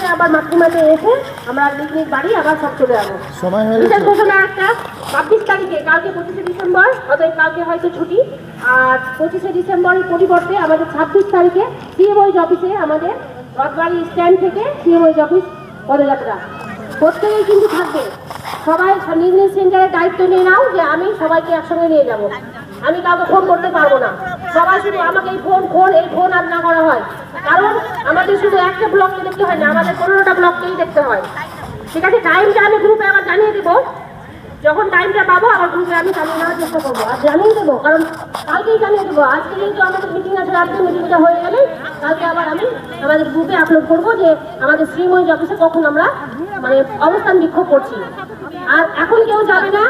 তারপরে আবার মাতৃমাতে এসে আমরা নিজ বাড়ি আবার সব চলে যাব। সময় হয়ে গেছে। ঘোষণা একটা ছাব্বিশ তারিখে কালকে পঁচিশে ডিসেম্বর অতএব কালকে হয়তো ছুটি। আর পঁচিশে ডিসেম্বরের পরিবর্তে আমাদের ছাব্বিশ তারিখে সিএমওইজ অফিসে আমাদের রথবাড়ি স্ট্যান্ড থেকে সিএমওইজ অফিস পদযাত্রা। প্রত্যেকেই কিন্তু থাকবে। সবাই নিজ নিজ সেন্টারের দায়িত্ব নিয়ে নাও যে আমি সবাইকে একসঙ্গে নিয়ে যাব। আমি কাউকে ফোন করতে পারব না। সবাই শুধু আমাকে এই ফোন ফোন এই ফোন আর না করা হয়। কারণ আমাদের শুধু একটা ব্লককে দেখতে হয় না, আমাদের পনেরোটা ব্লককেই দেখতে হয়। ঠিক আছে? টাইমটা আমি গ্রুপে আবার জানিয়ে দেবো। যখন টাইমটা পাবো, আবার গ্রুপে আমি জানিয়ে নেওয়ার চেষ্টা করব। আর জানিয়ে দেবো, কারণ কালকেই জানিয়ে দেবো। আজকে যেহেতু আমাদের মিটিং আছে, রাত্রে মিটিংটা হয়ে গেলে কালকে আবার আমি আমাদের গ্রুপে আপলোড করব যে আমাদের শ্রীময়ী অফিসে কখন আমরা মানে অবস্থান বিক্ষোভ করছি। আর এখন কেউ যাবে না।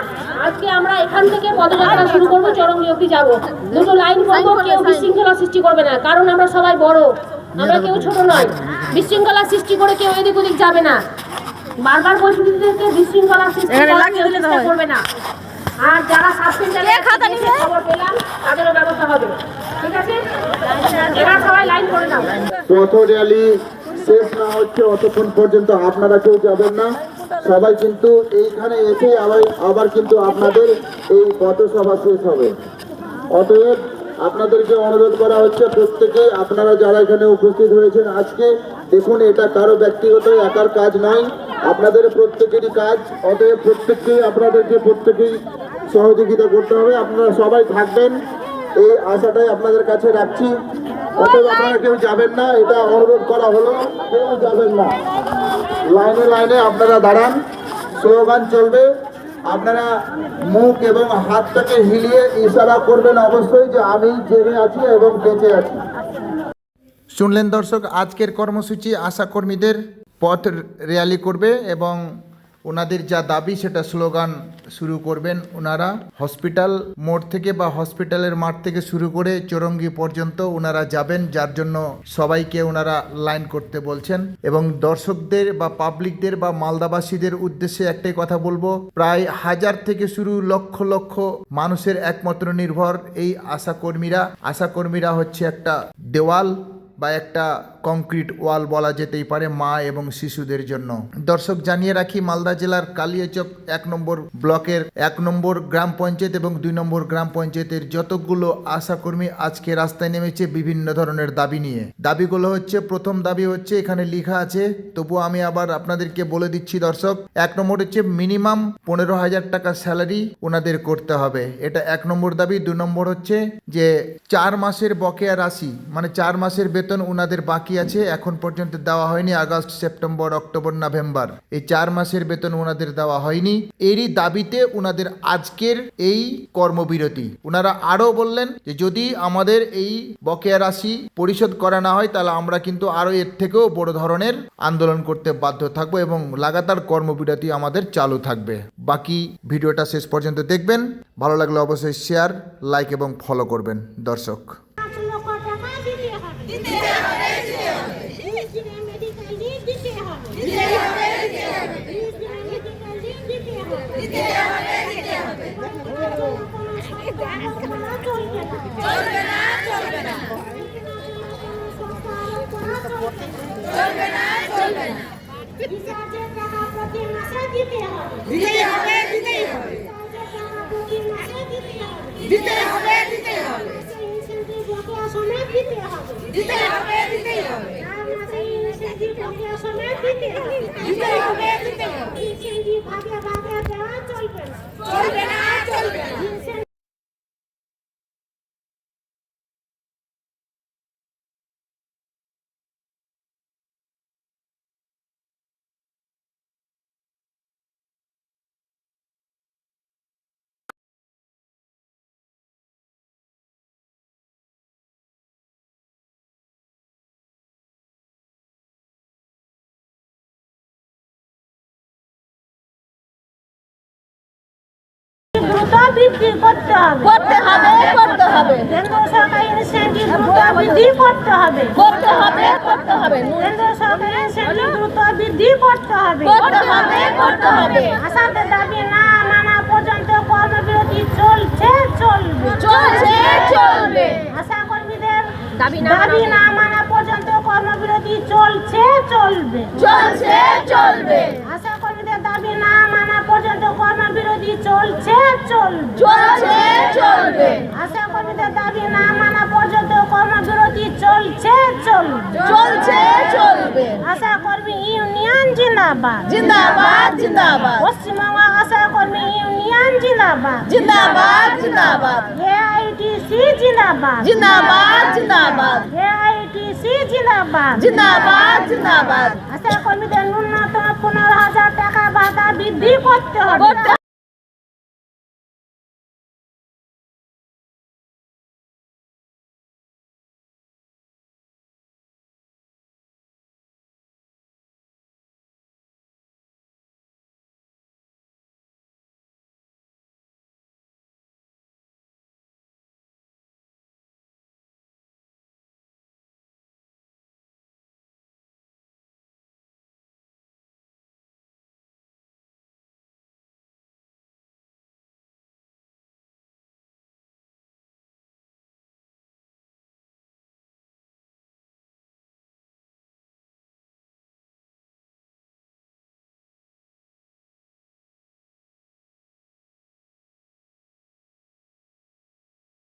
আজকে আমরা এখান থেকে পদযাত্রা শুরু করব চরঙ্গি অব্দি যাব। দুটো লাইন করব কেউ বিশৃঙ্খলা সৃষ্টি করবে না কারণ আমরা সবাই বড়। আমরা কেউ ছোট নয়। বিশৃঙ্খলা সৃষ্টি করে কেউ এদিক ওদিক যাবে না। বারবার দিদিদেরকে বিশৃঙ্খলা সৃষ্টি করবে না। আর যারা খবর পেলাম তাদেরও ব্যবস্থা হবে। ঠিক আছে? এরা সবাই লাইন করে দাও। পথ র্যালি শেষ না হচ্ছে, অতক্ষণ পর্যন্ত আপনারা কেউ যাবেন না। সবাই কিন্তু এইখানে এসে আবার আবার কিন্তু আপনাদের এই পথসভা শেষ হবে। অতএব আপনাদেরকে অনুরোধ করা হচ্ছে প্রত্যেকে, আপনারা যারা এখানে উপস্থিত হয়েছেন আজকে, দেখুন এটা কারও ব্যক্তিগত একার কাজ নয়, আপনাদের প্রত্যেকেরই কাজ। অতএব প্রত্যেককেই আপনাদেরকে প্রত্যেকেই সহযোগিতা করতে হবে। আপনারা সবাই থাকবেন, এই আশাটাই আপনাদের কাছে রাখছি। আপনারা কেউ যাবেন না, এটা অনুরোধ করা হলো, কেউ যাবেন না। লাইনে লাইনে আপনারা দাঁড়ান, স্লোগান চলবে। আপনারা মুখ এবং হাতটাকে হিলিয়ে ইশারা করবেন অবশ্যই যে আমি আছি এবং বেঁচে আছি। শুনলেন দর্শক, আজকের কর্মসূচি আশাকর্মীদের পথ র্যালি করবে এবং ওনাদের যা দাবি, সেটা স্লোগান শুরু করবেন ওনারা। হসপিটাল মোড় থেকে বা হসপিটালের মাঠ থেকে শুরু করে চৌরঙ্গি পর্যন্ত ওনারা যাবেন, যার জন্য সবাইকে ওনারা লাইন করতে বলছেন। এবং দর্শকদের বা পাবলিকদের বা মালদাবাসীদের উদ্দেশ্যে একটাই কথা বলব, প্রায় হাজার থেকে শুরু লক্ষ লক্ষ মানুষের একমাত্র নির্ভর এই আশাকর্মীরা। আশাকর্মীরা হচ্ছে একটা দেওয়াল বা একটা কংক্রিট ওয়াল বলা যেতেই পারে মা এবং শিশুদের জন্য। দর্শক, জানিয়ে রাখি, মালদা জেলার কালিয়াচক এক নম্বর ব্লকের এক নম্বর গ্রাম পঞ্চায়েত এবং দুই নম্বর গ্রাম পঞ্চায়েতের যতগুলো আশাকর্মী আজকে রাস্তায় নেমেছে বিভিন্ন ধরনের দাবি নিয়ে। দাবিগুলো হচ্ছে, প্রথম দাবি হচ্ছে, এখানে লেখা আছে, তবু আমি আবার আপনাদেরকে বলে দিচ্ছি দর্শক, এক নম্বর হচ্ছে মিনিমাম পনেরো হাজার টাকা স্যালারি ওনাদের করতে হবে। এটা এক নম্বর দাবি। দু নম্বর হচ্ছে যে, চার মাসের বকেয়া রাশি মানে চার মাসের বেতন ওনাদের বাকি আছে। এখন পর্যন্ত দেওয়া হয়নি আগস্ট, সেপ্টেম্বর, অক্টোবর, নভেম্বর। এই চার মাসের বেতন ওনাদের দেওয়া হয়নি। এরই দাবিতে ওনাদের আজকের এই কর্মবিরতি। ওনারা আরও বললেন যে, যদি আমাদের এই বকেয়া রাশি পরিশোধ করা না হয়, তাহলে আমরা কিন্তু আরও এর থেকেও বড় ধরনের আন্দোলন করতে বাধ্য থাকব এবং লাগাতার কর্মবিরতি আমাদের চালু থাকবে। বাকি ভিডিওটা শেষ পর্যন্ত দেখবেন। ভালো লাগলে অবশ্যই শেয়ার, লাইক এবং ফলো করবেন। দর্শক। দিতে হবে দিতে হবে মেডিকেল লিভ দিতে হবে দিতে হবে দিতে হবে মেডিকেল লিভ দিতে হবে দিতে হবে দিতে হবে চলবে দিতে হবে দিতে হবে। দিতে হবে চলবে না। দ্রুত বৃদ্ধি করতে হবে। করতে হবে করতে হবে। কেন্দ্র সরকার ইনসেন্টিভ দ্রুত বৃদ্ধি করতে হবে। করতে হবে করতে হবে। কেন্দ্র সরকার ইনসেন্টিভ দ্রুত বৃদ্ধি করতে হবে। করতে হবে করতে হবে। আশাতে দাবি না মানা পর্যন্ত কর্মবিরতি চলছে চলবে। চলছে চলবে। আশা কর্মীদের দাবি না মানা পর্যন্ত কর্মবিরতি চলছে চলবে। চলছে চলবে। চলছে চলবে। আশা কর্মীদের দাবি না মানা পর্যন্ত কর্মবিরতি চলছে চলছে চলবে। আশা কর্মী ইউনিয়ন জিন্দাবাদ। জিন্দাবাদ জিন্দাবাদ। পশ্চিমবঙ্গ আশা কর্মী ইউনিয়ন জিন্দাবাদ। জিন্দাবাদ জিন্দাবাদ। এআইটিসি জিন্দাবাদ। জিন্দাবাদ জিন্দাবাদ। এআইটিসি জিন্দাবাদ। জিন্দাবাদ জিন্দাবাদ। আশা কর্মীদের ন্যূনতম পনেরো হাজার টাকা ভাতা বৃদ্ধি করতে হবে।